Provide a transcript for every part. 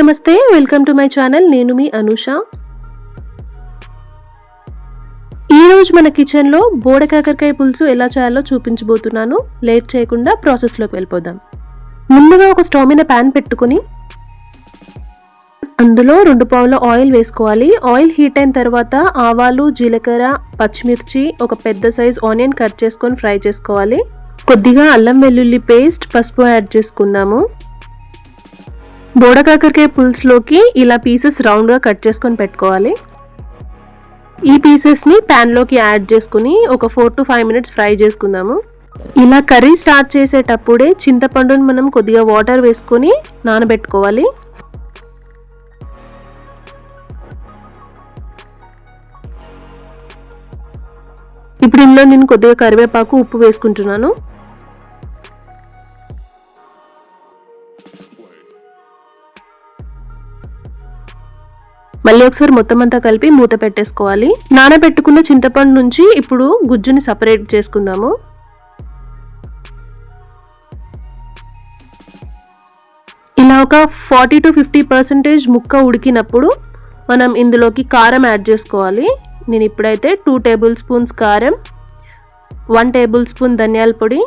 నమస్తే welcome to my channel. నేను మీ అనుష. ఈరోజు మన కిచెన్లో బోడ కాకరకాయ పులుసు ఎలా చేయాలో చూపించబోతున్నాను. లేట్ చేయకుండా ప్రాసెస్లోకి వెళ్ళిపోదాం. ముందుగా ఒక స్టవ్ మీద ప్యాన్ పెట్టుకుని అందులో రెండు పావుల ఆయిల్ వేసుకోవాలి. ఆయిల్ హీట్ అయిన తర్వాత ఆవాలు జీలకర్ర పచ్చిమిర్చి ఒక పెద్ద సైజ్ ఆనియన్ కట్ చేసుకొని ఫ్రై చేసుకోవాలి. కొద్దిగా అల్లం వెల్లుల్లి పేస్ట్ పసుపు యాడ్ చేసుకుందాము. బోడకాకరకాయ పులుసులోకి ఇలా పీసెస్ రౌండ్గా కట్ చేసుకొని పెట్టుకోవాలి. ఈ పీసెస్ని ప్యాన్లోకి యాడ్ చేసుకుని ఒక four to five minutes fry చేసుకుందాము. ఇలా కర్రీ స్టార్ట్ చేసేటప్పుడే చింతపండుని మనం కొద్దిగా వాటర్ వేసుకొని నానబెట్టుకోవాలి. ఇప్పుడు ఇందులో నేను కొద్దిగా కరివేపాకు ఉప్పు వేసుకుంటున్నాను. మళ్ళీ ఒకసారి మొత్తం అంతా కలిపి మూత పెట్టేసుకోవాలి. నానబెట్టుకున్న చింతపండు నుంచి ఇప్పుడు గుజ్జుని సపరేట్ చేసుకుందాము. ఇలా ఒక ఫార్టీ టు ఫిఫ్టీ పర్సెంటేజ్ ముక్క ఉడికినప్పుడు మనం ఇందులోకి కారం యాడ్ చేసుకోవాలి. నేను ఇప్పుడైతే టూ టేబుల్ స్పూన్స్ కారం వన్ టేబుల్ స్పూన్ ధనియాల పొడి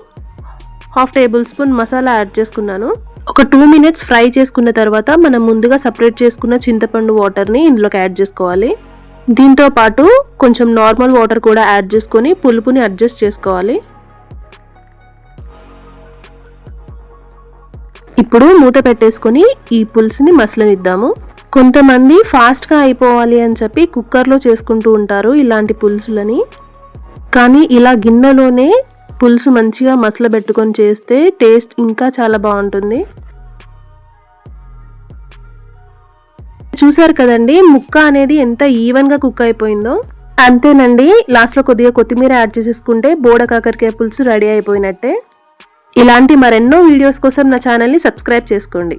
half tablespoon masala add చేసుకున్నాను. ఒక టూ మినిట్స్ ఫ్రై చేసుకున్న తర్వాత మనం ముందుగా సపరేట్ చేసుకున్న చింతపండు వాటర్ని ఇందులోకి యాడ్ చేసుకోవాలి. దీంతో పాటు కొంచెం నార్మల్ వాటర్ కూడా యాడ్ చేసుకొని పులుపుని అడ్జస్ట్ చేసుకోవాలి. ఇప్పుడు మూత పెట్టేసుకొని ఈ పులుసుని మసలనిద్దాము. కొంతమంది ఫాస్ట్గా అయిపోవాలి అని చెప్పి కుక్కర్లో చేసుకుంటూ ఉంటారు ఇలాంటి పులుసులని. కానీ ఇలా గిన్నెలోనే పులుసు మంచిగా మసల పెట్టుకొని చేస్తే టేస్ట్ ఇంకా చాలా బాగుంటుంది. చూసారు కదండి ముక్క అనేది ఎంత ఈవెన్గా కుక్ అయిపోయిందో. అంతేనండి లాస్ట్లో కొద్దిగా కొత్తిమీర యాడ్ చేసేసుకుంటే బోడ కాకరకాయ పులుసు రెడీ అయిపోయినట్టే. ఇలాంటి మరెన్నో వీడియోస్ కోసం నా ఛానల్ని సబ్స్క్రైబ్ చేసుకోండి.